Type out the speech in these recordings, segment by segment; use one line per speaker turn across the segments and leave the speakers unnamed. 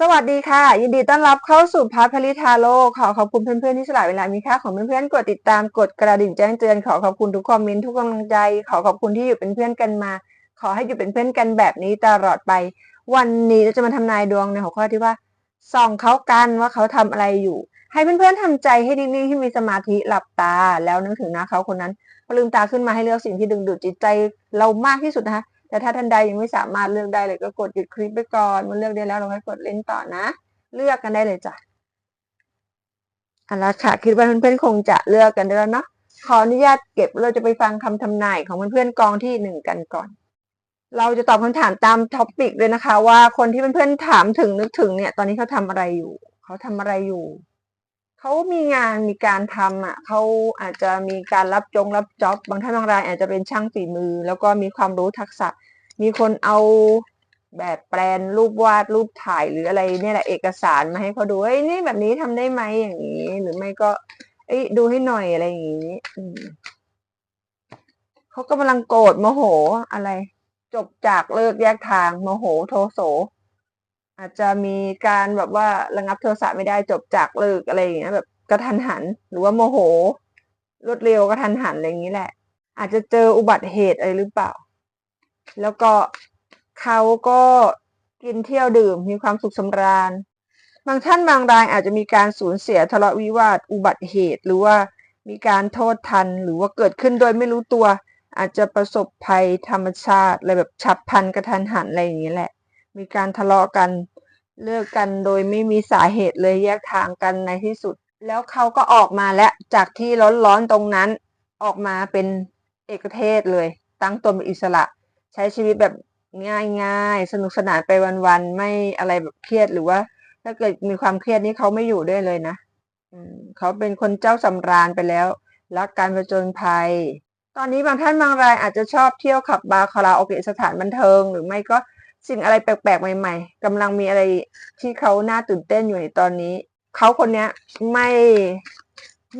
สวัสดีค่ะ ยินดีต้อนรับเข้าสู่พาร์ทพลิทาโลขอขอบคุณเพื่อนๆที่สละเวลามีค่าของเพื่อนๆกดติดตามกดกระดิ่งแจ้งเตือนขอขอบคุณทุกคอมเมนต์ทุกกำลังใจ ขอขอบคุณที่อยู่เป็นเพื่อนกันมา ขอให้อยู่เป็นเพื่อนกันแบบนี้ตลอดไป วันนี้เราจะมาทำนายดวงในหัวข้อที่ว่าส่องเขากันว่าเขาทำอะไรอยู่ ให้เพื่อนๆทำใจให้นิ่งๆให้มีสมาธิหลับตา แล้วนึกถึงน้าเขาคนนั้นพอลืมตาขึ้นมาให้เลือกสิ่งที่ดึงดูดจิตใจเรามากที่สุดนะคะ แต่ถ้าท่านใดยังไม่สามารถเลือกได้เลยก็กดหยุดคลิปไปก่อนเมื่อเลือกได้แล้วเราค่อยกดเล่นต่อนะ เลือกกันได้เลยจ้ะเอาละค่ะคิดว่าเพื่อนๆคงจะเลือกกันได้แล้วเนาะขออนุญาตเก็บเราจะไปฟังคำทำนายของเพื่อนๆกองที่หนึ่งกันก่อน เราจะตอบคำถามตามท็อปิกเลยนะคะ ว่าคนที่เพื่อนๆถามถึงนึกถึงเนี่ย ตอนนี้เขาทำอะไรอยู่ เขาทำอะไรอยู่ เขามีงานมีการทำอะเขาอาจจะมีการรับจงรับจ็อบบางท่านบางรายอาจจะเป็นช่างฝีมือ แล้วก็มีความรู้ทักษะ มีคนเอาแบบแปลนรูปวาดรูปถ่ายหรืออะไรเนี่ยแหละเอกสารมาให้เขาดูเฮ้ยนี่แบบนี้ทำได้ไหมอย่างนี้ หรือไม่ก็เอ้ยดูให้หน่อยอะไรอย่างนี้เขากำลังโกรธโมโหอะไร จบจากเลิกแยกทางโมโหโทโส อาจจะมีการแบบว่าระงับโทสะไม่ได้จบจากเลิกอะไรอย่างเงี้ยแบบกระทันหัน หรือว่าโมโห รวดเร็วกระทันหันอะไรอย่างนี้แหละ อาจจะเจออุบัติเหตุอะไรหรือเปล่า แล้วก็เขาก็กินเที่ยวดื่มมีความสุขสำราญ บางท่านบางรายอาจจะมีการสูญเสียทะเลาะวิวาทอุบัติเหตุ หรือว่ามีการโทษทันหรือว่าเกิดขึ้นโดยไม่รู้ตัว อาจจะประสบภัยธรรมชาติอะไรแบบฉับพลันกระทันหันอะไรอย่างนี้แหละ มีการทะเลาะกัน เลิกกันโดยไม่มีสาเหตุเลยแยกทางกันในที่สุด แล้วเขาก็ออกมาแล้วจากที่ร้อนๆตรงนั้น ออกมาเป็นเอกเทศเลย ตั้งตนเป็นอิสระ ใช้ชีวิตแบบง่ายๆ สนุกสนานไปวันๆ ไม่อะไรแบบเครียดหรือว่า ถ้าเกิดมีความเครียดนี่เขาไม่อยู่ด้วยเลยนะเขาเป็นคนเจ้าสำราญไปแล้วรักการผจญภัย ตอนนี้บางท่านบางรายอาจจะชอบเที่ยวขับบาร์คาราโอเกะสถานบันเทิง หรือไม่ก็ สิ่งอะไรแปลกๆใหม่ ๆกำลังมีอะไรที่เขาน่าตื่นเต้นอยู่ในตอนนี้ เขาคนเนี้ยไม่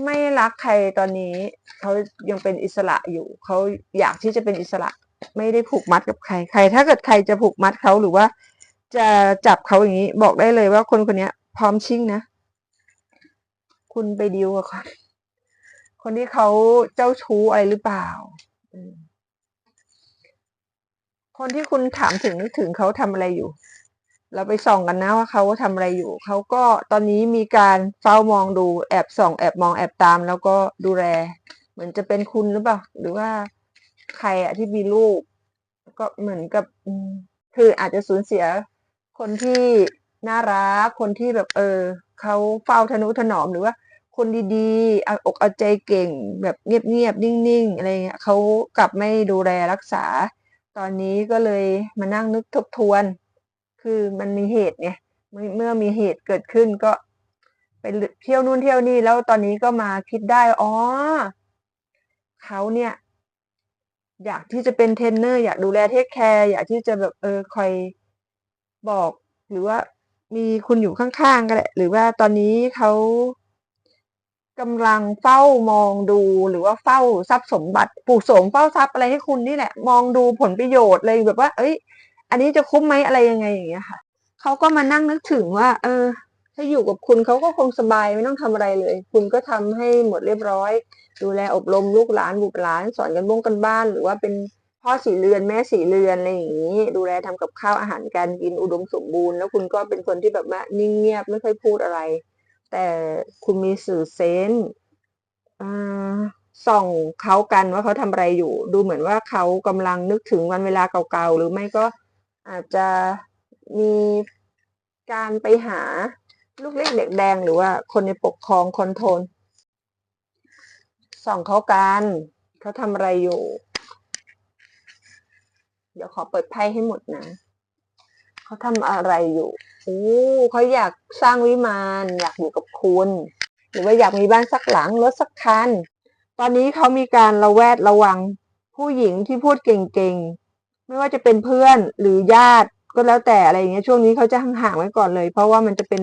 ไม่รักใครตอนนี้ เขายังเป็นอิสระอยู่ เขาอยากที่จะเป็นอิสระ ไม่ได้ผูกมัดกับใครใคร ถ้าเกิดใครจะผูกมัดเขาหรือว่า จะจับเขาอย่างนี้ บอกได้เลยว่าคนคนนี้พร้อมชิ่งนะ คุณไปดิวกับคนคนที่เขาเจ้าชู้อะไรหรือเปล่า คนที่คุณถามถึงนึกถึงเขาทำอะไรอยู่ เราไปส่องกันนะว่าเขาทำอะไรอยู่ เขาก็ตอนนี้มีการเฝ้ามองดูแอบส่อง แอบมองแอบตาม แล้วก็ดูแล เหมือนจะเป็นคุณหรือเปล่าหรือว่าใครอะที่มีลูก ก็เหมือนกับคืออาจจะสูญเสีย คนที่น่ารักคนที่แบบ เออเขาเฝ้าทนุถนอมหรือว่าคนดีๆเอาอกเอาใจเก่งแบบเงียบๆ นิ่งๆ อะไรเงี้ยเขากลับไม่ดูแลรักษา ตอนนี้ก็เลยมานั่งนึกทบทวน คือมันมีเหตุไงเมื่อเมื่อมีเหตุเกิดขึ้นก็ไปเที่ยวนู่นเที่ยวนี่แล้วตอนนี้ก็มาคิดได้ อ๋อเขาเนี่ย อยากที่จะเป็นเทรนเนอร์ อยากดูแลเทคแคร์อยากที่จะแบบเออคอยบอก หรือว่ามีคุณอยู่ข้างๆก็ได้หรือว่าตอนนี้เขา กำลังเฝ้ามองดูหรือว่าเฝ้าทรัพย์สมบัติปลูกโสมเฝ้าทรัพย์อะไรให้คุณนี่แหละ มองดูผลประโยชน์เลยแบบว่า เอ้ย อันนี้จะคุ้มไหมอะไรยังไงอย่างเงี้ยค่ะเขาก็มานั่งนึกถึงว่า เออ ถ้าอยู่กับคุณเขาก็คงสบายไม่ต้องทำอะไรเลย คุณก็ทำให้หมดเรียบร้อย ดูแลอบรมลูกหลานบุตรหลาน สอนกันบ้งกันบ้าน หรือว่าเป็นพ่อสี่เรือนแม่สี่เรือนอะไรอย่างนี้ ดูแลทำกับข้าวอาหารการกินอุดมสมบูรณ์ แล้วคุณก็เป็นคนที่แบบว่านิ่งเงียบไม่ค่อยพูดอะไร แต่คุณมีสื่อเซนส่องเขากันว่าเขาทำอะไรอยู่ ดูเหมือนว่าเขากำลังนึกถึงวันเวลาเก่าๆ หรือไม่ก็อาจจะมีการไปหาลูกเล็กเด็กแดงหรือว่าคนในปกครองคอนโทรลส่องเขากันเขาทำอะไรอยู่ เดี๋ยวขอเปิดไพ่ให้หมดนะ เขาทำอะไรอยู่โอ้เขาอยากสร้างวิมานอยากอยู่กับคุณ หรือว่าอยากมีบ้านสักหลังรถสักคัน ตอนนี้เขามีการระแวดระวังผู้หญิงที่พูดเก่งๆ ไม่ว่าจะเป็นเพื่อนหรือญาติก็แล้วแต่อะไรอย่างเงี้ยช่วงนี้เขาจะห่างๆไว้ก่อนเลย เพราะว่ามันจะเป็น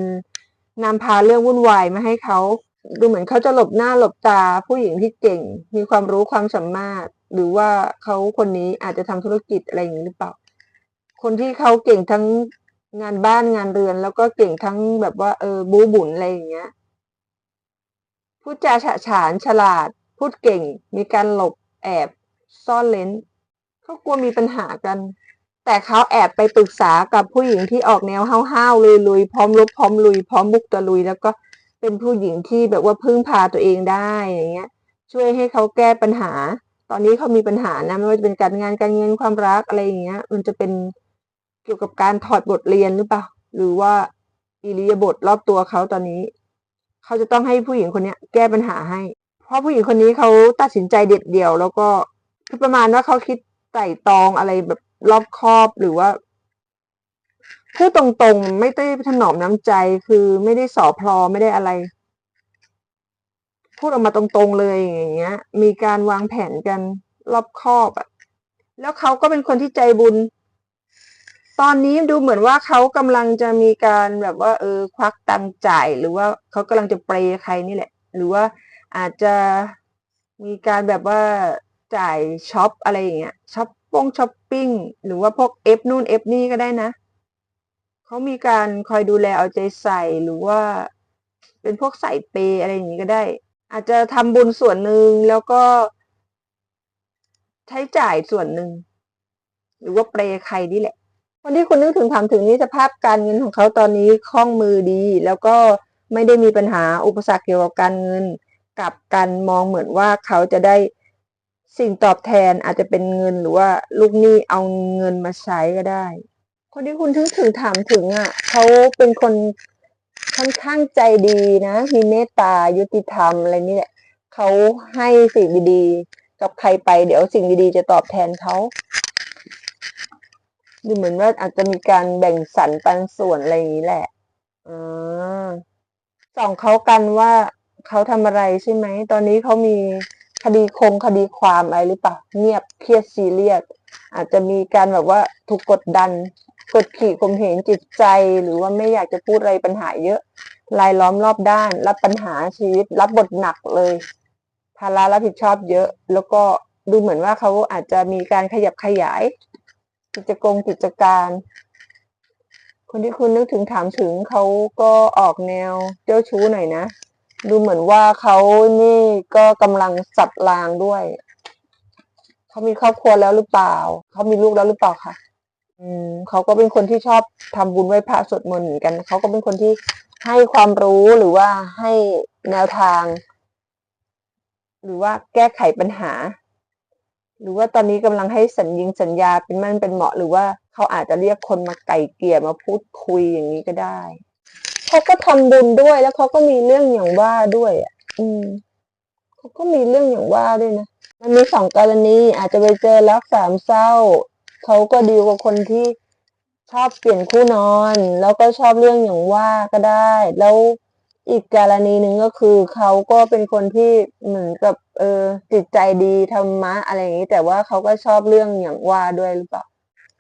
นำพาเรื่องวุ่นวายมาให้เขาดูเหมือนเขาจะหลบหน้าหลบตาผู้หญิงที่เก่ง มีความรู้ความสามารถ หรือว่าเขาคนนี้อาจจะทำธุรกิจอะไรอย่างนี้หรือเปล่า คนที่เขาเก่งทั้งงานบ้านงานเรือน แล้วก็เก่งทั้งแบบว่า เออบูบุญอะไรอย่างเงี้ยพูดจาฉะฉานฉลาด พูดเก่ง มีการหลบแอบซ่อนเลนเขากลัวมีปัญหากัน แต่เขาแอบไปปรึกษากับผู้หญิงที่ออกแนวห้าวๆลุยๆพร้อมรบพร้อมลุย พร้อมบุกตะลุย แล้วก็เป็นผู้หญิงที่แบบว่าพึ่งพาตัวเองได้อย่างเงี้ย ช่วยให้เขาแก้ปัญหา ตอนนี้เขามีปัญหานะไม่ว่าจะเป็นการงานการเงินความรักอะไรอย่างเงี้ย มันจะเป็น เกี่ยวกับการถอดบทเรียนหรือเปล่า หรือว่าอิริยาบถรอบตัวเขาตอนนี้ เขาจะต้องให้ผู้หญิงคนเนี้ยแก้ปัญหาให้ เพราะผู้หญิงคนนี้เขาตัดสินใจเด็ดเดี่ยว แล้วก็คือประมาณว่าเขาคิดไตร่ตรองอะไรแบบรอบคอบหรือว่าพูดตรงๆ ไม่ได้ถนอมน้ำใจคือไม่ได้สอพลอไม่ได้อะไร พูดออกมาตรงๆเลยอย่างเงี้ย มีการวางแผนกันรอบคอบอะแล้วเขาก็เป็นคนที่ใจบุญ ตอนนี้ดูเหมือนว่าเขากำลังจะมีการแบบว่า เออ ควักตังจ่าย หรือว่าเขากำลังจะเปรย์ใครนี่แหละ หรือว่าอาจจะมีการแบบว่าจ่ายช็อปอะไรอย่างเงี้ยช็อปปงช้อปปิ้งหรือว่าพวกเอฟนู่นเอฟนี่ก็ได้นะเขามีการคอยดูแลเอาใจใส่หรือว่า เป็นพวกใส่เปยอะไรอย่างงี้ก็ได้ อาจจะทำบุญส่วนหนึ่งแล้วก็ ใช้จ่ายส่วนหนึ่งหรือว่าเปรย์ใครนี่แหละ คนที่คุณนึกถึงถามถึงนี่สภาพการเงินของเขาตอนนี้คล่องมือดี แล้วก็ไม่ได้มีปัญหาอุปสรรคเกี่ยวกับการเงินกับกันมองเหมือนว่าเขาจะได้สิ่งตอบแทนอาจจะเป็นเงินหรือว่าลูกหนี้เอาเงินมาใช้ก็ได้ คนที่คุณถึงถึงถามถึงอะเขาเป็นคนค่อนข้างใจดีนะมีเมตตายุติธรรมอะไรนี่แหละเขาให้สิ่งดีๆกับใครไป เดี๋ยวสิ่งดีๆจะตอบแทนเขา ดูเหมือนว่าอาจจะมีการแบ่งสรรปันส่วนอะไรอย่างนี้แหละอ่าส่องเขากันว่าเขาทำอะไรใช่ไหม ตอนนี้เขามีคดีคงคดีความอะไรหรือเปล่า เงียบเครียดซีเรียส อาจจะมีการแบบว่าถูกกดดัน กดขี่ข่มเหงจิตใจ หรือว่าไม่อยากจะพูดอะไรปัญหาเยอะ รายล้อมรอบด้าน รับปัญหาชีวิต รับบทหนักเลย ภาระรับผิดชอบเยอะ แล้วก็ดูเหมือนว่าเขาอาจจะมีการขยับขยาย กิจกรกิจการ คนที่คุณนึกถึงถามถึงเขาก็ออกแนวเจ้าชู้หน่อยนะ ดูเหมือนว่าเขานี่ก็กำลังสับรางด้วยเขามีครอบครัวแล้วหรือเปล่าเขามีลูกแล้วหรือเปล่าคะอืมเขาก็เป็นคนที่ชอบทำบุญไหว้พระสวดมนต์เหมือนกันเขาก็เป็นคนที่ให้ความรู้หรือว่าให้แนวทาง หรือว่าแก้ไขปัญหา หรือว่าตอนนี้กำลังให้สัญญิงสัญญาเป็นมั่นเป็นเหมาะหรือว่าเขาอาจจะเรียกคนมาไก่เกลี่ยมาพูดคุยอย่างนี้ก็ได้เขาก็ทำบุญด้วยแล้วเขาก็มีเรื่องอย่างว่าด้วยอะ อืมเขาก็มีเรื่องอย่างว่าด้วยนะมันมีสองกรณี อาจจะไปเจอรักสามเศร้าเขาก็ดีกว่าคนที่ชอบเปลี่ยนคู่นอน แล้วก็ชอบเรื่องอย่างว่าก็ได้ แล้ว อีกกรณีหนึ่งก็คือเขาก็เป็นคนที่เหมือนกับ เออจิตใจดีธรรมะอะไรอย่างนี้ แต่ว่าเขาก็ชอบเรื่องอย่างว่าด้วยหรือเปล่า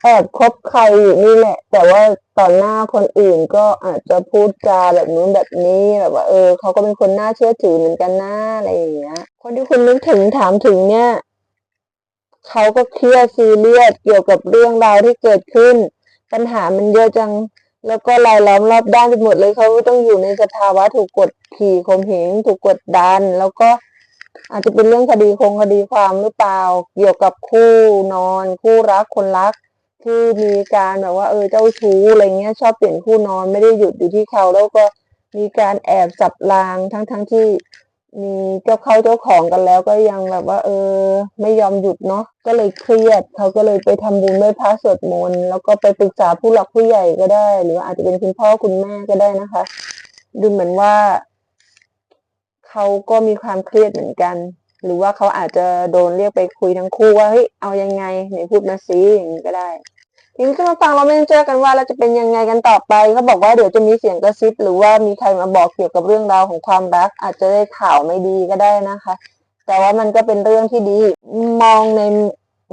แอบคบใครอยู่นี่แหละ แต่ว่าต่อหน้าคนอื่นก็อาจจะพูดจาแบบนู้นแบบนี้แบบว่า เออเขาก็เป็นคนน่าเชื่อถือเหมือนกันนะอะไรอย่างเงี้ย คนที่คุณนึกถึงถามถึงเนี่ยเขาก็เครียดซีเรียสเกี่ยวกับเรื่องราวที่เกิดขึ้น ปัญหามันเยอะจัง แล้วก็รายล้อมรอบด้านไปหมดเลยเขาต้องอยู่ในสภาวะถูกกดขี่ข่มเหงถูกกดดัน แล้วก็อาจจะเป็นเรื่องคดีคงคดีความหรือเปล่า เกี่ยวกับคู่นอน คู่รักคนรักที่มีการแบบว่าเออเจ้าชู้อะไรเงี้ยชอบเปลี่ยนคู่นอนไม่ได้หยุดอยู่ที่เขาแล้วก็มีการแอบจับลางทั้งทั้งที่ มีเจ้าเขาเจ้าของกันแล้วก็ยังแบบว่า เออ ไม่ยอมหยุดเนาะก็เลยเครียดเขาก็เลยไปทำบุญไหว้พระสวดมนต์แล้วก็ไปปรึกษาผู้หลักผู้ใหญ่ก็ได้ หรืออาจจะเป็นคุณพ่อคุณแม่ก็ได้นะคะ ดูเหมือนว่าเขาก็มีความเครียดเหมือนกัน หรือว่าเขาอาจจะโดนเรียกไปคุยทั้งคู่ว่าเฮ้ยเอายังไงไหนพูดมาซิอย่างนี้ก็ได้ ทีนี้ก็มาฟังเราไม่เจอกันว่าเราจะเป็นยังไงกันต่อไปเขาบอกว่าเดี๋ยวจะมีเสียงกระซิบหรือว่ามีใครมาบอกเกี่ยวกับเรื่องราวของความรัก อาจจะได้ข่าวไม่ดีก็ได้นะคะ แต่ว่ามันก็เป็นเรื่องที่ดีมองใน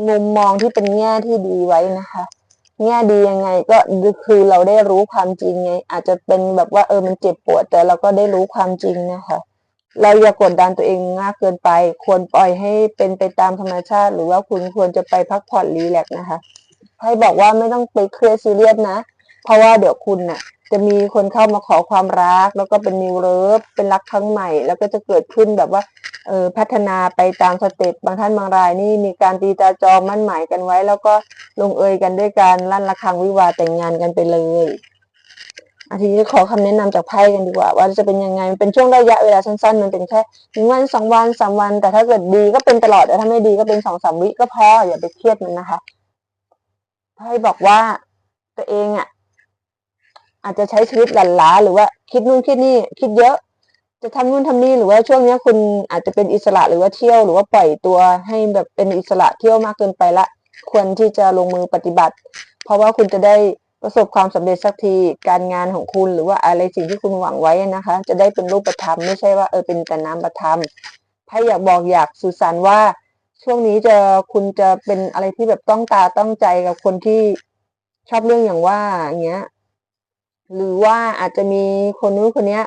มุมมองที่เป็นแง่ที่ดีไว้นะคะแง่ดียังไงก็คือเราได้รู้ความจริงไง อาจจะเป็นแบบว่าเออมันเจ็บปวด แต่เราก็ได้รู้ความจริงนะคะ เราอย่ากดดันตัวเองมากเกินไป ควรปล่อยให้เป็นไปตามธรรมชาติ หรือว่าคุณควรจะไปพักผ่อนรีแลกซ์นะคะ ให้บอกว่าไม่ต้องไปเครียดซีเรียสนะ เพราะว่าเดี๋ยวคุณน่ะ จะมีคนเข้ามาขอความรัก แล้วก็เป็นนิวเลิฟเป็นรักครั้งใหม่ แล้วก็จะเกิดขึ้นแบบว่าเออพัฒนาไปตามสเต็ปบางท่านบางรายนี่มีการตีตาจองมั่นหมายกันไว้ แล้วก็ลงเอยกันด้วยการลั่นระฆังวิวาแต่งงานกันไปเลยอาทีนี้ขอคำแนะนำจากไพ่กันดีกว่า ว่าจะเป็นยังไงมันเป็นช่วงระยะเวลาสั้นๆ มันเป็นแค่หนึ่งวันสองวันสามวัน แต่ถ้าเกิดดีก็เป็นตลอดแต่ถ้าไม่ดีก็เป็นสองสามวิก็พออย่าไปเครียดมันนะคะ ไพ่บอกว่าตัวเองอะ อาจจะใช้ชีวิตหลันล้าหรือว่า คิดนู่นคิดนี่ คิดเยอะ จะทำนู่นทำนี่หรือว่าช่วงเนี้ยคุณอาจจะเป็นอิสระหรือว่าเที่ยวหรือว่าปล่อยตัวให้แบบเป็นอิสระเที่ยวมากเกินไปละ ควรที่จะลงมือปฏิบัติ เพราะว่าคุณจะได้ประสบความสำเร็จสักทีการงานของคุณหรือว่าอะไรสิ่งที่คุณหวังไว้นะคะ จะได้เป็นรูปธรรมไม่ใช่ว่าเออเป็นแต่น้ำประธรรมไพ่อยากบอกอยากสื่อสารว่า ช่วงนี้จะคุณจะเป็นอะไรที่แบบต้องตาต้องใจกับคนที่ชอบเรื่องอย่างว่าอย่างเงี้ย หรือว่าอาจจะมีคนนู้นคนเนี้ย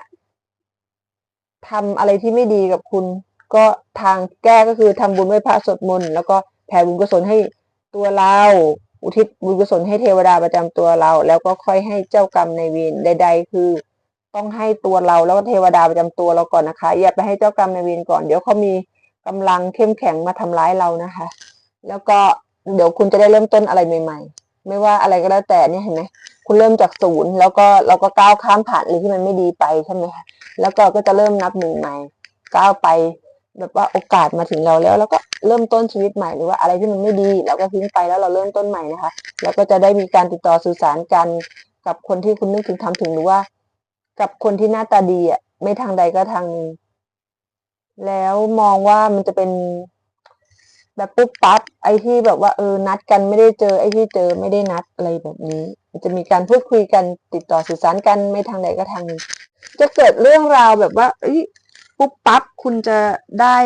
ทำอะไรที่ไม่ดีกับคุณ ก็ทางแก้ก็คือทำบุญไหว้พระสวดมนต์แล้วก็แผ่บุญกุศลให้ตัวเราอุทิศบุญกุศลให้เทวดาประจำตัวเรา แล้วก็ค่อยให้เจ้ากรรมในายเวรใด ๆ คือ ต้องให้ตัวเราแล้วก็เทวดาประจำตัวเราก่อนนะคะ อย่าไปให้เจ้ากรรมในายเวรก่อน เดี๋ยวเขามี กำลังเข้มแข็งมาทำร้ายเรานะคะ แล้วก็เดี๋ยวคุณจะได้เริ่มต้นอะไรใหม่ ๆ ไม่ว่าอะไรก็แล้วแต่เนี่ยเห็นไหมคุณเริ่มจากศูนย์แล้วก็เราก็ก้าวข้ามผ่านอะไรที่มันไม่ดีไปใช่ไหมคะแล้วก็ก็จะเริ่มนับหนึ่งใหม่ก้าวไป แบบว่าโอกาสมาถึงเราแล้ว แล้วก็เริ่มต้นชีวิตใหม่หรือว่าอะไรที่มันไม่ดีเราก็ทิ้งไปแล้วเราเริ่มต้นใหม่นะคะ แล้วก็จะได้มีการติดต่อสื่อสารกันกับคนที่คุณนึกถึงทำถึงหรือว่า กับคนที่หน้าตาดีอะไม่ทางใดก็ทางหนึ่ง แล้วมองว่ามันจะเป็นแบบปุ๊บปั๊บไอ้ที่แบบว่าเออนัดกันไม่ได้เจอ ไอ้ที่เจอไม่ได้นัดอะไรแบบนี้มันจะมีการพูดคุยกันติดต่อสื่อสารกันไม่ทางใดก็ทางหนึ่งจะเกิดเรื่องราวแบบว่าเอ้ยปุ๊บปั๊บคุณจะได้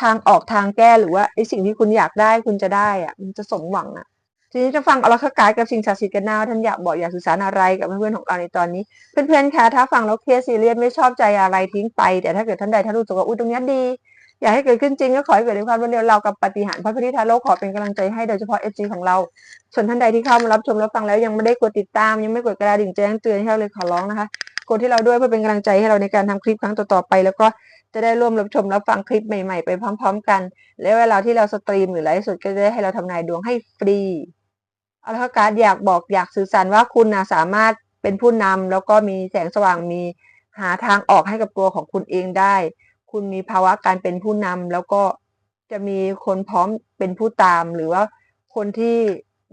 ทางออกทางแก้หรือว่าไอ้สิ่งที่คุณอยากได้คุณจะได้อะมันจะสมหวังอะ ทีนี้จะฟังอรคการกับสิ่งศักดิ์สิทธิ์กันหน้าท่านอยากบอกอยากสื่อสารอะไรกับเพื่อนๆของเราในตอนนี้ เพื่อนๆคะถ้าฟังแล้วเครียดซีเรียสไม่ชอบใจอะไรทิ้งไป แต่ถ้าเกิดท่านใดท่านรู้สึกว่าอุ้ยตรงนี้ดี อยากให้เกิดขึ้นจริงก็ขอให้เกิดในความรวดเร็วเรากับปฏิหารพระพุทธทาโลกขอเป็นกำลังใจให้โดยเฉพาะเอฟซีของเรา ส่วนท่านใดที่เข้ามารับชมรับฟังแล้วยังไม่ได้กดติดตาม ยังไม่กดกระดิ่งแจ้งเตือนให้เราเลยขอร้องนะคะกดที่เราด้วยเพื่อเป็นกำลังใจให้เราในการทำคลิปครั้งต่อๆไป แล้วก็จะได้ร่วมรับชมรับฟังคลิปใหม่ๆ ไปพร้อม ๆ กัน และเวลาที่เราสตรีมหรือไลฟ์สดก็จะได้ให้เราทำนายดวงให้ฟรี อาละค่ะการอยากบอกอยากสื่อสารว่าคุณนะสามารถเป็นผู้นำแล้วก็มีแสงสว่างมีหาทางออกให้กับตัวของคุณเองได้ คุณมีภาวะการเป็นผู้นำแล้วก็จะมีคนพร้อมเป็นผู้ตาม หรือว่าคนที่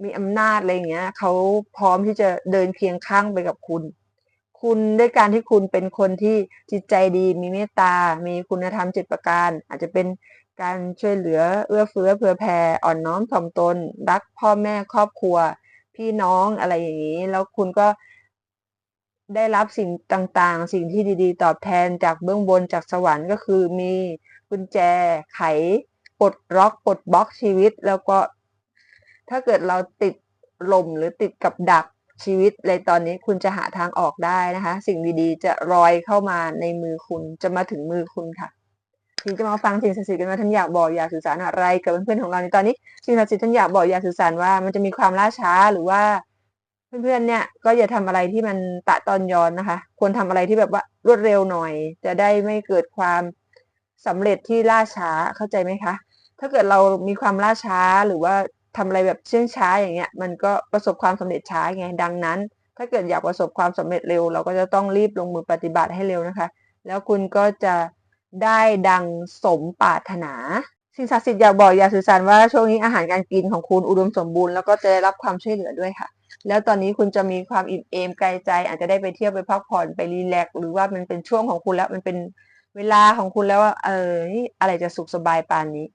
มีอำนาจอะไรอย่างเงี้ยเขาพร้อมที่จะเดินเคียงข้างไปกับคุณ คุณด้วยการที่คุณเป็นคนที่จิตใจดี มีเมตตา มีคุณธรรมจิตประการ อาจจะเป็น การช่วยเหลือเอื้อเฟื้อเผื่อแผ่อ่อนน้อมถ่อมตน รักพ่อแม่ครอบครัว พี่น้องอะไรอย่างนี้ แล้วคุณก็ได้รับสิ่งต่างๆ สิ่งที่ดีๆ ตอบแทนจากเบื้องบนจากสวรรค์ก็คือมีกุญแจไขปลดล็อกปลดบล็อกชีวิต แล้วก็ถ้าเกิดเราติดลมหรือติดกับดักชีวิตในตอนนี้คุณจะหาทางออกได้นะคะ สิ่งดีๆ จะลอยเข้ามาในมือคุณจะมาถึงมือคุณค่ะ ทีจะมาฟังสิ่งศักดิ์สิทธิ์กันว่าท่านอยากบอกอยากสื่อสารอะไรกับเพื่อนๆของเราในตอนนี้สิ่งศักดิ์สิทธิ์ท่านอยากบอกอยากสื่อสารว่ามันจะมีความล่าช้าหรือว่าเพื่อนๆเนี่ยก็อย่าทำอะไรที่มันตะตอนย้อนนะคะ ควรทำอะไรที่แบบว่ารวดเร็วหน่อย จะได้ไม่เกิดความสำเร็จที่ล่าช้าเข้าใจไหมคะ ถ้าเกิดเรามีความล่าช้าหรือว่าทำอะไรแบบเชื่องช้าอย่างเงี้ย มันก็ประสบความสำเร็จช้าไงดังนั้น ถ้าเกิดอยากประสบความสำเร็จเร็ว เราก็จะต้องรีบลงมือปฏิบัติให้เร็วนะคะ แล้วคุณก็จะ ได้ดังสมปรารถนาสิ่งศักดิ์สิทธิ์อยากบอกอยากสื่อสารว่าช่วงนี้อาหารการกินของคุณอุดมสมบูรณ์แล้วก็จะได้รับความช่วยเหลือด้วยค่ะ แล้วตอนนี้คุณจะมีความอิ่มเอมไกลใจ อาจจะได้ไปเที่ยวไปพักผ่อนไปรีแลกซ์หรือว่ามันเป็นช่วงของคุณแล้วมันเป็นเวลาของคุณแล้วว่าเอออะไรจะสุขสบายปานนี้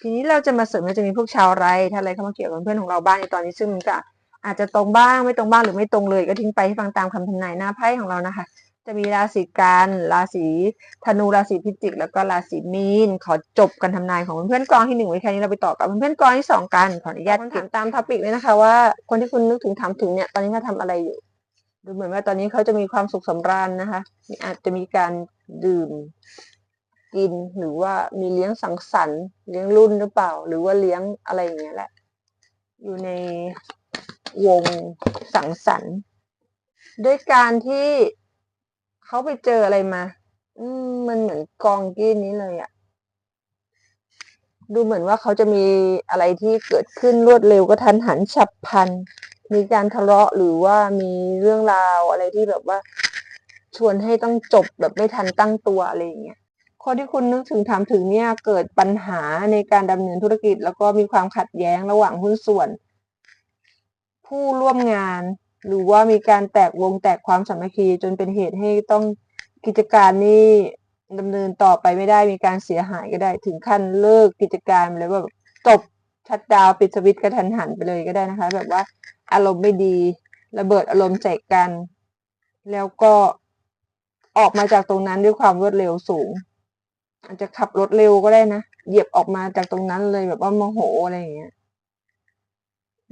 ทีนี้เราจะมาเสริมมันจะมีพวกชาวไรถ้าอะไรเข้ามาเกี่ยวกับเพื่อนของเราบ้างในตอนนี้ซึ่งมันก็อาจจะตรงบ้างไม่ตรงบ้างหรือไม่ตรงเลย ก็ทิ้งไปให้ฟังตามคำทำนายหน้าไพ่ของเรานะคะ จะมีราศีกันราศีธนูราศีพิจิก แล้วก็ราศีมีน ขอจบกันทำนายของเพื่อนๆกองที่หนึ่งไว้แค่นี้เราไปต่อกับเพื่อนๆกองที่สองกันขออนุญาตถามตามท็อปิกเลยนะคะว่าคนที่คุณนึกถึงถามถึงเนี่ยตอนนี้เขาทำอะไรอยู่ ดูเหมือนว่าตอนนี้เขาจะมีความสุขสำราญนะคะอาจจะมีการดื่มกินหรือว่ามีเลี้ยงสังสรรค์เลี้ยงรุ่นหรือเปล่า หรือว่าเลี้ยงอะไรอย่างเงี้ยแหละ อยู่ในวงสังสรรค์ ด้วยการที่ เขาไปเจออะไรมา อืมมันเหมือนกองกี้นี้เลยอะดูเหมือนว่าเขาจะมีอะไรที่เกิดขึ้นรวดเร็วก็ทันหันฉับพลัน มีการทะเลาะหรือว่ามีเรื่องราวอะไรที่แบบว่า ชวนให้ต้องจบแบบไม่ทันตั้งตัวอะไรอย่างเงี้ยคนที่คุณนึกถึงถามถึงเนี่ยเกิดปัญหาในการดำเนินธุรกิจ แล้วก็มีความขัดแย้งระหว่างหุ้นส่วน ผู้ร่วมงาน หรือว่ามีการแตกวงแตกความสามัคคีจนเป็นเหตุให้ต้องกิจการนี้ดำเนินต่อไปไม่ได้มีการเสียหายก็ได้ถึงขั้นเลิกกิจการเลยว่าแบบจบชัดดาวปิดสวิตช์กระทันหันไปเลยก็ได้นะคะ แบบว่าอารมณ์ไม่ดีระเบิดอารมณ์ใส่กัน แล้วก็ออกมาจากตรงนั้นด้วยความรวดเร็วสูง อาจจะขับรถเร็วก็ได้นะเหยียบออกมาจากตรงนั้นเลยแบบว่าโมโหอะไรอย่างเงี้ย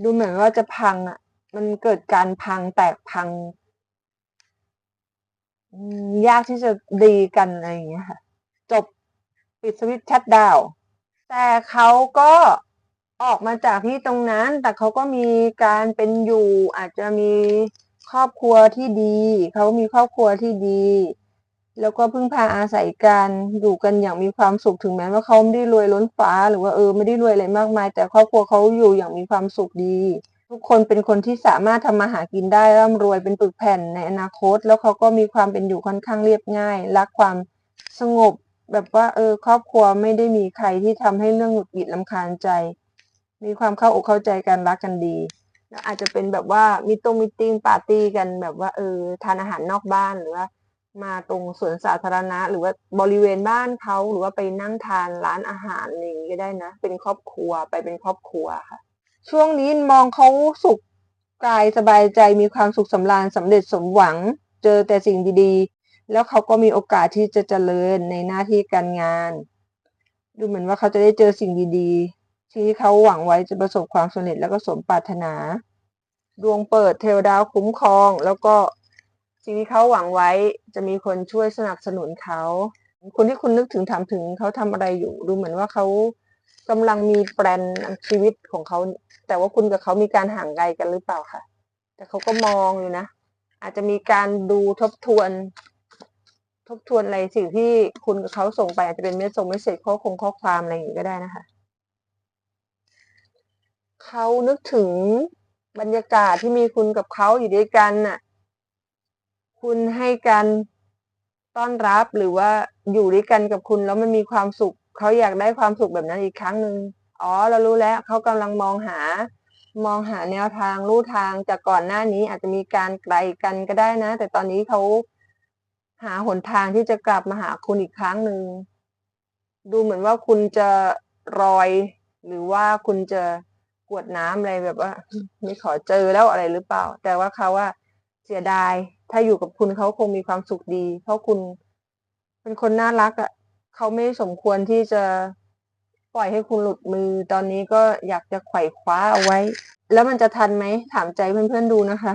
ดูเหมือนว่าจะพังอะ มันเกิดการพังแตกพัง ยากที่จะดีกันอะไรอย่างเงี้ยค่ะจบปิดสวิตช์ชัดดาวแต่เขาก็ออกมาจากที่ตรงนั้น แต่เขาก็มีการเป็นอยู่ อาจจะมีครอบครัวที่ดี เขามีครอบครัวที่ดี แล้วก็พึ่งพาอาศัยกันอยู่กันอย่างมีความสุขถึงแม้ว่าเขาไม่ได้รวยล้นฟ้า หรือว่าเออไม่ได้รวยอะไรมากมาย แต่ครอบครัวเขาอยู่อย่างมีความสุขดี ทุกคนเป็นคนที่สามารถทำมาหากินได้ร่ำรวยเป็นปึกแผ่นในอนาคต แล้วเขาก็มีความเป็นอยู่ค่อนข้างเรียบง่าย รักความสงบ แบบว่าเออครอบครัวไม่ได้มีใครที่ทำให้เรื่องหงุดหงิดลำคาญใจ มีความเข้าอกเข้าใจกันรักกันดีแล้วอาจจะเป็นแบบว่ามีตรงมีติ้งปาร์ตี้กันแบบว่าเออทานอาหารนอกบ้านหรือว่า มาตรงสวนสาธารณะ หรือว่าบริเวณบ้านเขาหรือว่าไปนั่งทานร้านอาหารอะไรอย่างนี้ก็ได้นะ เป็นครอบครัวไปเป็นครอบครัวค่ะ ช่วงนี้มองเขาสุขกายสบายใจมีความสุขสำราญสำเร็จสมหวัง เจอแต่สิ่งดีๆ แล้วเขาก็มีโอกาสที่จะเจริญในหน้าที่การงาน ดูเหมือนว่าเขาจะได้เจอสิ่งดีๆ ที่เขาหวังไว้จะประสบความสำเร็จแล้วก็สมปรารถนา ดวงเปิดเทวดาคุ้มครอง แล้วก็สิ่งที่เขาหวังไว้จะมีคนช่วยสนับสนุนเขา คนที่คุณนึกถึงถามถึงเขาทำอะไรอยู่ ดูเหมือนว่าเขา กำลังมีแปลนชีวิตของเขา แต่ว่าคุณกับเขามีการห่างไกลกันหรือเปล่าคะแต่เขาก็มองอยู่นะ อาจจะมีการดูทบทวน ทบทวนอะไรสิ่งที่คุณกับเขาส่งไปอาจจะเป็นเมสส่งเมสเซจข้อคงข้อความอะไรอย่างนี้ก็ได้นะคะเขานึกถึงบรรยากาศที่มีคุณกับเขาอยู่ด้วยกันน่ะ คุณให้การต้อนรับหรือว่าอยู่ด้วยกันกับคุณแล้วมันมีความสุข เขาอยากได้ความสุขแบบนั้นอีกครั้งหนึ่งอ๋อเรารู้แล้วเขากำลังมองหามองหาแนวทางลู่ทางจากก่อนหน้านี้อาจจะมีการไกลกันก็ได้นะ แต่ตอนนี้เขาหาหนทางที่จะกลับมาหาคุณอีกครั้งหนึ่งดูเหมือนว่าคุณจะรอย หรือว่าคุณจะกวดน้ำอะไรแบบว่า ไม่ขอเจอแล้วอะไรหรือเปล่า แต่ว่าเขาว่าเสียดาย ถ้าอยู่กับคุณเขาคงมีความสุขดี เพราะคุณเป็นคนน่ารักอะ เขาไม่สมควรที่จะปล่อยให้คุณหลุดมือ ตอนนี้ก็อยากจะไขว่คว้าเอาไว้ แล้วมันจะทันไหมถามใจเพื่อนๆดูนะคะ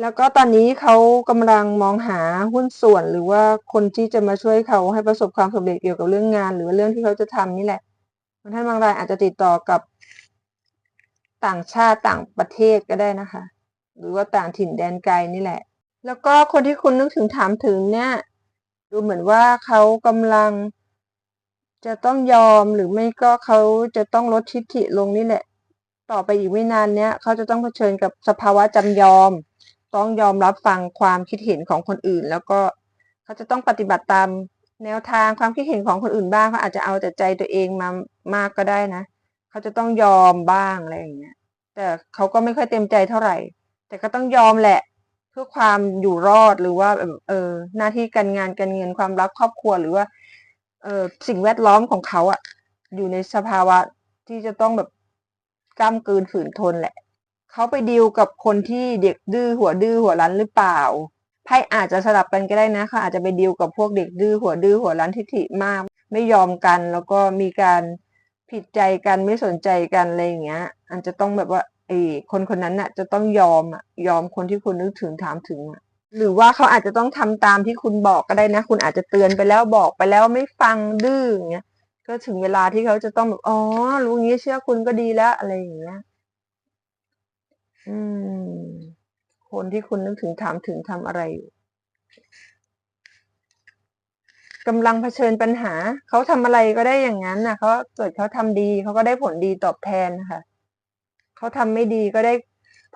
แล้วก็ตอนนี้เขากำลังมองหาหุ้นส่วนหรือว่าคนที่จะมาช่วยเขาให้ประสบความสำเร็จเกี่ยวกับเรื่องงาน หรือเรื่องที่เขาจะทำนี่แหละบางท่านบางรายอาจจะติดต่อกับต่างชาติต่างประเทศก็ได้นะคะ หรือว่าต่างถิ่นแดนไกลนี่แหละ แล้วก็คนที่คุณนึกถึงถามถึงเนี่ย ดูเหมือนว่าเขากำลัง จะต้องยอมหรือไม่ก็เขาจะต้องลดทิฐิลงนี่แหละ ต่อไปอีกไม่นานเนี้ยเขาจะต้องเผชิญกับสภาวะจำยอม ต้องยอมรับฟังความคิดเห็นของคนอื่น แล้วก็เขาจะต้องปฏิบัติตามแนวทางความคิดเห็นของคนอื่นบ้างเขาอาจจะเอาแต่ใจตัวเองมามากก็ได้นะเขาจะต้องยอมบ้างอะไรอย่างเงี้ยแต่เขาก็ไม่ค่อยเต็มใจเท่าไหร่ แต่ก็ต้องยอมแหละ เพื่อความอยู่รอดหรือว่าเออหน้าที่การงานการเงินความรักครอบครัวหรือว่า เออสิ่งแวดล้อมของเขาอะอยู่ในสภาวะที่จะต้องแบบกล้ามกืนฝืนทนแหละ เขาไปดีลกับคนที่เด็กดื้อหัวดื้อหัวรั้นหรือเปล่าไพ่อาจจะสลับกันก็ได้นะเขาอาจจะไปดีลกับพวกเด็กดื้อหัวดื้อหัวรั้นทิฐิมาก ไม่ยอมกันแล้วก็มีการผิดใจกันไม่สนใจกันอะไรอย่างเงี้ยอาจจะต้องแบบว่า อคนคนนั้นน่ะ จะต้องยอมอะยอมคนที่คุณนึกถึงถามถึงอะหรือว่าเขาอาจจะต้องทำตามที่คุณบอกก็ได้นะ คุณอาจจะเตือนไปแล้วบอกไปแล้วไม่ฟังดื้ออย่างเงี้ยก็ถึงเวลาที่เขาจะต้องแบบอ๋อรู้งี้เชื่อคุณก็ดีแล้วอะไรอย่างเงี้ย อืม คนที่คุณนึกถึงถามถึงทำอะไรอยู่กำลังเผชิญปัญหา เขาทำอะไรก็ได้อย่างนั้นนะเขาเกิดเขาทำดีเขาก็ได้ผลดีตอบแทนนะคะ เขาทำไม่ดีก็ได้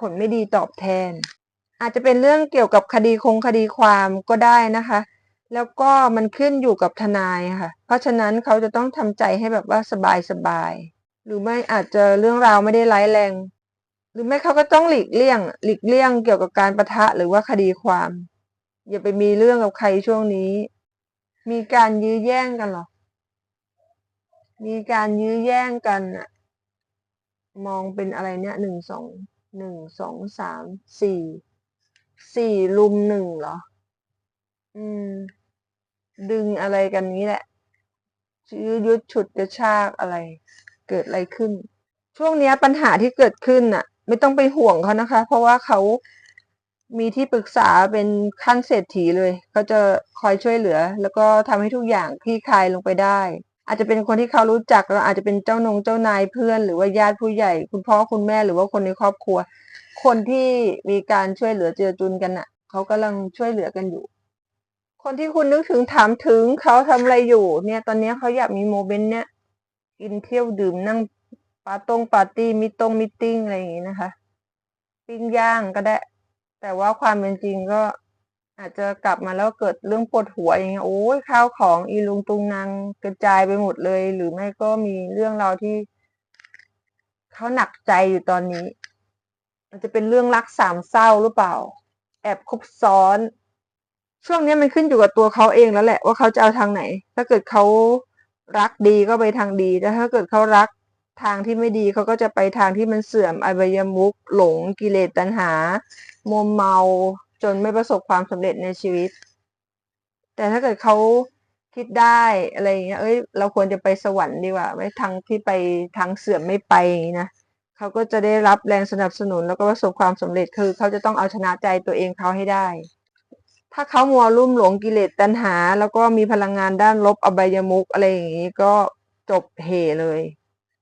ผลไม่ดีตอบแทน อาจจะเป็นเรื่องเกี่ยวกับคดีคงคดีความก็ได้นะคะ แล้วก็มันขึ้นอยู่กับทนายค่ะ เพราะฉะนั้นเขาจะต้องทำใจให้แบบว่าสบายสบายหรือไม่อาจจะเรื่องราวไม่ได้ร้ายแรง หรือไม่เขาก็ต้องหลีกเลี่ยง หลีกเลี่ยงเกี่ยวกับการประทะหรือว่าคดีความ อย่าไปมีเรื่องกับใครช่วงนี้ มีการยื้อแย่งกันหรอ มีการยื้อแย่งกันอะ มองเป็นอะไรเนี่ยหนึ่งสองหนึ่งสองสามสี่สี่ลุมหนึ่งเหรอ อืม ดึงอะไรกันนี้แหละยื้อยุดฉุดกระชากอะไร เกิดอะไรขึ้น ช่วงนี้ปัญหาที่เกิดขึ้นน่ะ ไม่ต้องไปห่วงเขานะคะ เพราะว่าเขามีที่ปรึกษาเป็นขั้นเศรษฐีเลย เขาจะคอยช่วยเหลือ แล้วก็ทำให้ทุกอย่างคลี่คลายลงไปได้ อาจจะเป็นคนที่เขารู้จักแล้วอาจจะเป็นเจ้านงเจ้านายเพื่อน หรือว่าญาติผู้ใหญ่ คุณพ่อคุณแม่หรือว่าคนในครอบครัว คนที่มีการช่วยเหลือเจือจุนกันน่ะเขากำลังช่วยเหลือกันอยู่ คนที่คุณนึกถึงถามถึงเขาทำอะไรอยู่ เนี่ย ตอนนี้เขาอยากมีโมเมนต์เนี้ยกินเที่ยวดื่มนั่งปาตงปาร์ตี้มิตรงมิทติ้งอะไรอย่างงี้นะคะ ปิ้งย่างก็ได้ แต่ว่าความเป็นจริงก็ อาจจะกลับมาแล้วเกิดเรื่องปวดหัวอย่างเงี้ยโอ้ยข้าวของอีลุงตุงนางกระจายไปหมดเลย หรือไม่ก็มีเรื่องราวที่เขาหนักใจอยู่ตอนนี้อาจจะเป็นเรื่องรักสามเศร้าหรือเปล่า แอบคบซ้อน ช่วงนี้มันขึ้นอยู่กับตัวเขาเองแล้วแหละว่าเขาจะเอาทางไหน ถ้าเกิดเขารักดีก็ไปทางดีแต่ถ้าเกิดเขารักทางที่ไม่ดีเขาก็จะไปทางที่มันเสื่อมอบายมุกหลงกิเลสตัณหามัวเมา จนไม่ประสบความสำเร็จในชีวิต แต่ถ้าเกิดเขาคิดได้อะไรอย่างเงี้ย เอ้ย เราควรจะไปสวรรค์ดีกว่าไม่ทางที่ไปทางเสื่อมไม่ไปอย่างนี้นะเขาก็จะได้รับแรงสนับสนุนแล้วก็ประสบความสำเร็จคือเขาจะต้องเอาชนะใจตัวเองเขาให้ได้ ถ้าเขามัวลุ่มหลงกิเลสตัณหา แล้วก็มีพลังงานด้านลบอบายมุกอะไรอย่างนี้ก็จบเหเลย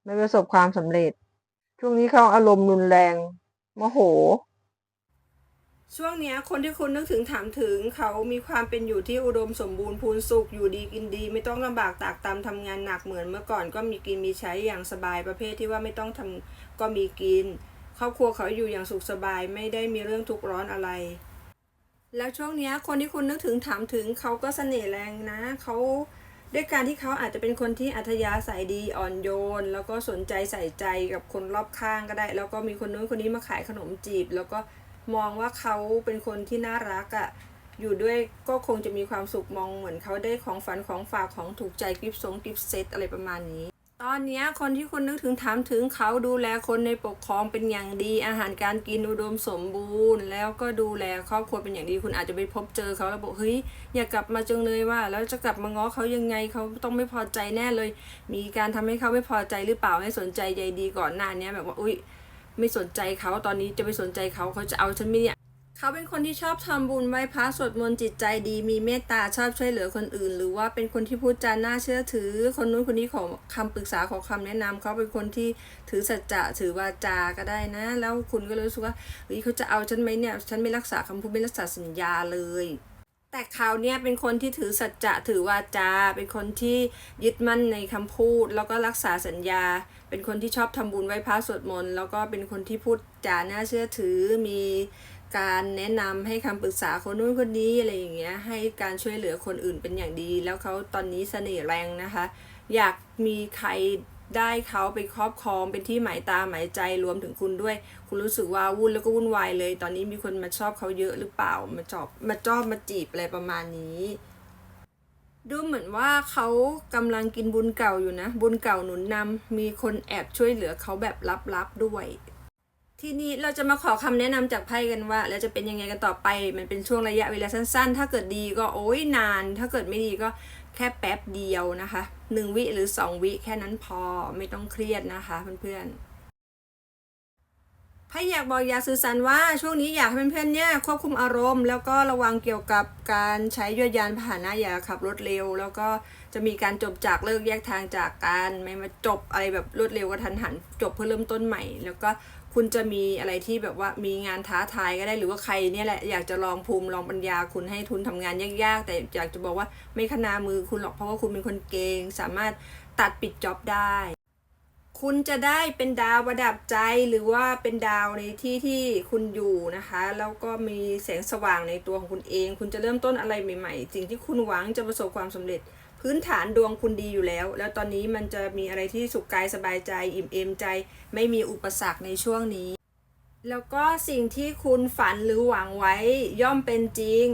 ไม่ประสบความสำเร็จ ช่วงนี้เขาอารมณ์รุนแรงโมโห
ช่วงเนี้ยคนที่คุณนึกถึงถามถึงเขามีความเป็นอยู่ที่อุดมสมบูรณ์พูนสุขอยู่ดีกินดี ไม่ต้องลำบากตากตามทำงานหนักเหมือนเมื่อก่อนก็มีกินมีใช้อย่างสบายประเภทที่ว่าไม่ต้องทำก็มีกิน ครอบครัวเขาอยู่อย่างสุขสบายไม่ได้มีเรื่องทุกข์ร้อนอะไร แล้วช่วงเนี้ยคนที่คุณนึกถึงถามถึงเขาก็เสน่ห์แรงนะเขาด้วยการที่เขาอาจจะเป็นคนที่อัธยาศัยดีอ่อนโยน แล้วก็สนใจใส่ใจกับคนรอบข้างก็ได้ แล้วก็มีคนนู้นคนนี้มาขายขนมจีบ แล้วก็ มองว่าเขาเป็นคนที่น่ารักอะ่ะ อยู่ด้วยก็คงจะมีความสุขมองเหมือนเขาได้ของฝันของฝากของถูกใจกิฟต์สงกิฟต์เซตอะไรประมาณนี้ ตอนนี้คนที่คุณนึกถึงถามถึงเขาดูแลคนในปกครองเป็นอย่างดี อาหารการกินอุดมสมบูรณ์ แล้วก็ดูแลครอบครัวเป็นอย่างดีคุณอาจจะไปพบเจอเขาแล้วบอกเฮ้ยอย่ากลับมาจังเลยว่า แล้วจะกลับมาง้อเขายังไงเขาต้องไม่พอใจแน่เลย มีการทำให้เขาไม่พอใจหรือเปล่าให้สนใจใยดีก่อนหน้านี้แบบว่าอุ้ย ไม่สนใจเขาตอนนี้จะไปสนใจเขาเขาจะเอาฉันไหมเนี่ยเขาเป็นคนที่ชอบทำบุญไหว้พระสวดมนต์จิตใจดีมีเมตตาชอบช่วยเหลือคนอื่น หรือว่าเป็นคนที่พูดจาน่าเชื่อถือ คนนู้นคนนี้ขอคำปรึกษาขอคำแนะนำเขาเป็นคนที่ถือสัจจะถือวาจาก็ได้นะ แล้วคุณก็รู้สึกว่าเฮ้ยเขาจะเอาฉันไหมเนี่ยฉันไม่รักษาคำพูดไม่รักษาสัญญาเลยแต่เขาเนี่ยเป็นคนที่ถือสัจจะถือวาจา เป็นคนที่ยึดมั่นในคำพูด แล้วก็รักษาสัญญา เป็นคนที่ชอบทำบุญไหว้พระสวดมนต์แล้วก็เป็นคนที่พูดจาน่าเชื่อถือมีการแนะนำให้คำปรึกษาคนนู้นคนนี้อะไรอย่างเงี้ยให้การช่วยเหลือคนอื่นเป็นอย่างดี แล้วเขาตอนนี้เสน่ห์แรงนะคะ อยากมีใครได้เขาไปครอบครองเป็นที่หมายตาหมายใจรวมถึงคุณด้วย คุณรู้สึกว่าวุ่นแล้วก็วุ่นวายเลย ตอนนี้มีคนมาชอบเขาเยอะหรือเปล่ามาชอบมาจอบมาจีบอะไรประมาณนี้ ดูเหมือนว่าเขากำลังกินบุญเก่าอยู่นะ บุญเก่าหนุนนำมีคนแอบช่วยเหลือเขาแบบลับๆด้วย ทีนี้เราจะมาขอคำแนะนำจากไพ่กันว่า แล้วจะเป็นยังไงกันต่อไป มันเป็นช่วงระยะเวลาสั้นๆ ถ้าเกิดดีก็โอ้ยนาน ถ้าเกิดไม่ดีก็แค่แป๊บเดียวนะคะหนึ่งวิหรือสองวิแค่นั้นพอไม่ต้องเครียดนะคะเพื่อนๆ ไพ่อยากบอกอยากสื่อสารว่าช่วงนี้อยากให้เพื่อนๆเนี่ยควบคุมอารมณ์ แล้วก็ระวังเกี่ยวกับการใช้ยวดยานพาหนะอย่าขับรถเร็ว แล้วก็จะมีการจบจากเลิกแยกทางจากกันไม่มาจบอะไรแบบรวดเร็วกระทันหันจบเพื่อเริ่มต้นใหม่ แล้วก็คุณจะมีอะไรที่แบบว่ามีงานท้าทายก็ได้หรือว่าใครเนี่ยแหละอยากจะลองภูมิลองปัญญาคุณให้ทุนทำงานยากๆ แต่อยากจะบอกว่าไม่ขนามือคุณหรอกเพราะว่าคุณเป็นคนเก่งสามารถตัดปิดจ็อบได้ คุณจะได้เป็นดาวประดับใจหรือว่าเป็นดาวในที่ที่คุณอยู่นะคะ แล้วก็มีแสงสว่างในตัวของคุณเอง คุณจะเริ่มต้นอะไรใหม่ๆสิ่งที่คุณหวังจะประสบความสำเร็จ พื้นฐานดวงคุณดีอยู่แล้ว แล้วตอนนี้มันจะมีอะไรที่สุขกายสบายใจ อิ่มเอมใจ ไม่มีอุปสรรคในช่วงนี้ แล้วก็สิ่งที่คุณฝันหรือหวังไว้ย่อมเป็นจริง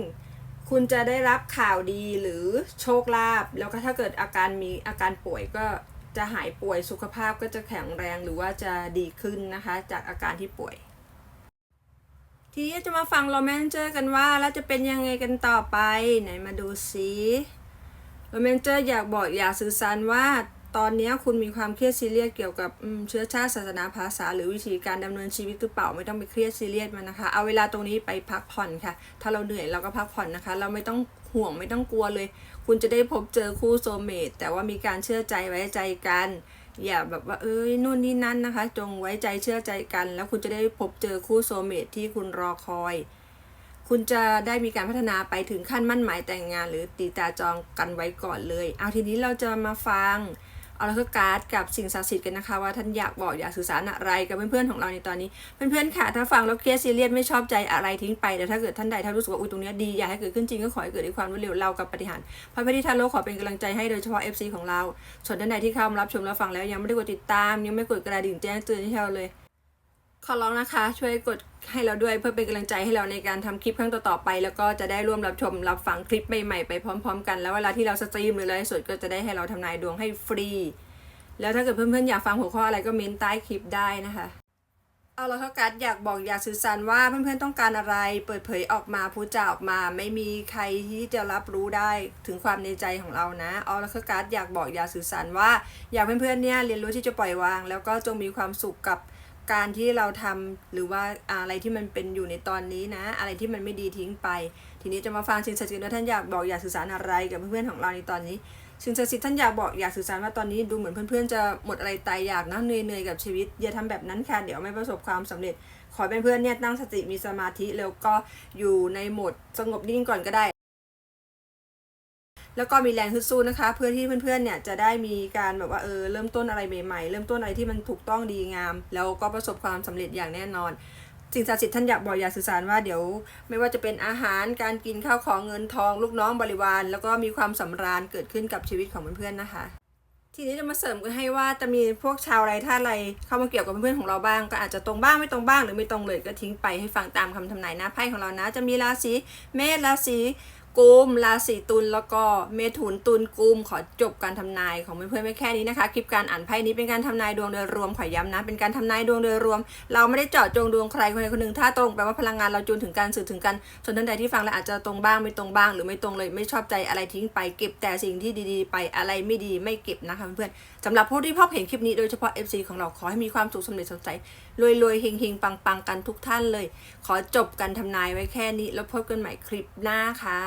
คุณจะได้รับข่าวดีหรือโชคลาภแล้วก็ถ้าเกิดอาการมีอาการป่วยก็ จะหายป่วยสุขภาพก็จะแข็งแรงหรือว่าจะดีขึ้นนะคะ จากอาการที่ป่วย ทีนี้จะมาฟังโรแมนเจอร์กันว่า แล้วจะเป็นยังไงกันต่อไป ไหนมาดูซิโรแมนเจอร์อยากบอกอยากสื่อสารว่าตอนนี้คุณมีความเครียดซีเรียสเกี่ยวกับเชื้อชาติศาสนาภาษา หรือวิธีการดำเนินชีวิตหรือเปล่าไม่ต้องไปเครียดซีเรียสมันนะคะ เอาเวลาตรงนี้ไปพักผ่อนค่ะ ถ้าเราเหนื่อยเราก็พักผ่อนนะคะ เราไม่ต้อง ห่วงไม่ต้องกลัวเลย คุณจะได้พบเจอคู่โซเมตแต่ว่ามีการเชื่อใจไว้ใจกัน อย่าแบบว่าเอ้ยนู่นนี่นั่นนะคะ จงไว้ใจเชื่อใจกัน แล้วคุณจะได้พบเจอคู่โซเมตที่คุณรอคอย คุณจะได้มีการพัฒนาไปถึงขั้นมั่นหมายแต่งงาน หรือตีตาจองกันไว้ก่อนเลย เอาทีนี้เราจะมาฟัง เอาละก็การ์ดกับสิ่งศักดิ์สิทธิ์กันนะคะ ว่าท่านอยากบอกอยากสื่อสารอะไรกับเพื่อนๆของเราในตอนนี้ เพื่อนๆค่ะถ้าฟังแล้วเครียดซีเรียสไม่ชอบใจอะไรทิ้งไปแต่ถ้าเกิดท่านใดท่านรู้สึกว่าอุ้ยตรงนี้ดีอยากให้เกิดขึ้นจริงก็ขอให้เกิดด้วยความรวดเร็วเรากับปฏิหารพระพิธีทานโลกขอเป็นกำลังใจให้โดยเฉพาะ FC ของเราส่วนท่านใดที่เข้ามารับชมและฟังแล้วยังไม่ได้กดติดตาม ยังไม่กดกระดิ่งแจ้งเตือนให้เราเลย ขอร้องนะคะ ช่วยกดให้เราด้วยเพื่อเป็นกำลังใจให้เราในการทำคลิปครั้งต่อๆไป แล้วก็จะได้ร่วมรับชมรับฟังคลิปใหม่ๆไปพร้อมๆ กัน แล้วเวลาที่เราสตรีมหรือไลฟ์สดก็จะได้ให้เราทำนายดวงให้ฟรี แล้วถ้าเกิดเพื่อนๆอยากฟังหัวข้ออะไรก็เม้นใต้คลิปได้นะคะเอาละค่ะกัดอยากบอกอยากสื่อสารว่าเพื่อนๆต้องการอะไร เปิดเผยออกมาพูดจาออกมา ไม่มีใครที่จะรับรู้ได้ถึงความในใจของเรานะเอาละค่ะกัดอยากบอกอยากสื่อสารว่า อยากเพื่อนๆเนี่ยเรียนรู้ที่จะปล่อยวาง แล้วก็จงมีความสุขกับ การที่เราทำหรือว่าอะไรที่มันเป็นอยู่ในตอนนี้นะ อะไรที่มันไม่ดีทิ้งไป ทีนี้จะมาฟังสิ่งศักดิ์สิทธิ์ว่าท่านอยากบอกอยากสื่อสารอะไรกับเพื่อนๆของเราในตอนนี้สิ่งศักดิ์สิทธิ์ท่านอยากบอกอยากสื่อสารว่าตอนนี้ดูเหมือนเพื่อนๆจะหมดอะไรตายอยากนะเหนื่อยๆกับชีวิตอย่าทำแบบนั้นค่ะเดี๋ยวไม่ประสบความสำเร็จ ขอเป็นเพื่อนเนี่ยตั้งสติมีสมาธิแล้วก็อยู่ในโหมดสงบนิ่งก่อนก็ได้ แล้วก็มีแรงฮึดสู้นะคะ เพื่อที่เพื่อนๆเนี่ยจะได้มีการแบบว่าเออเริ่มต้นอะไรใหม่ๆ เริ่มต้นอะไรที่มันถูกต้องดีงาม แล้วก็ประสบความสำเร็จอย่างแน่นอนสิ่งศักดิ์สิทธิ์ท่านอยากบอกอยากสื่อสารว่าเดี๋ยว ไม่ว่าจะเป็นอาหารการกินข้าวของเงินทองลูกน้องบริวาร แล้วก็มีความสำราญเกิดขึ้นกับชีวิตของเพื่อนๆนะคะ ทีนี้จะมาเสริมกันให้ว่าจะมีพวกชาวไรท่าไรเข้ามาเกี่ยวกับเพื่อนๆของเราบ้างก็อาจจะตรงบ้างไม่ตรงบ้างหรือไม่ตรงเลยก็ทิ้งไปให้ฟังตามคำทำนายหน้าไพ่ของเรานะ จะมีราศีเมษราศี กุมราศีตุลแล้วก็เมถุนตุลกุมขอจบการทำนายของเพื่อนๆไม่แค่นี้นะคะ คลิปการอ่านไพ่นี้เป็นการทำนายดวงโดยรวมขอย้ำนะ เป็นการทำนายดวงโดยรวม เราไม่ได้เจาะจงดวงใครคนใดคนหนึ่งถ้าตรงแปลว่าพลังงานเราจูนถึงกันสื่อถึงกัน ส่วนท่านใดที่ฟังแล้วอาจจะตรงบ้างไม่ตรงบ้าง หรือไม่ตรงเลยไม่ชอบใจอะไรทิ้งไปเก็บแต่สิ่งที่ดีๆ ไปอะไรไม่ดีไม่เก็บนะคะเพื่อนๆสำหรับผู้ที่พบเห็นคลิปนี้โดยเฉพาะ FC ของเราขอให้มีความสุขสำเร็จสมใจ รวยๆเฮงๆ ปังๆ กันทุกท่านเลย ขอจบการทำนายไว้แค่นี้ แล้วพบกันใหม่คลิปหน้าค่ะ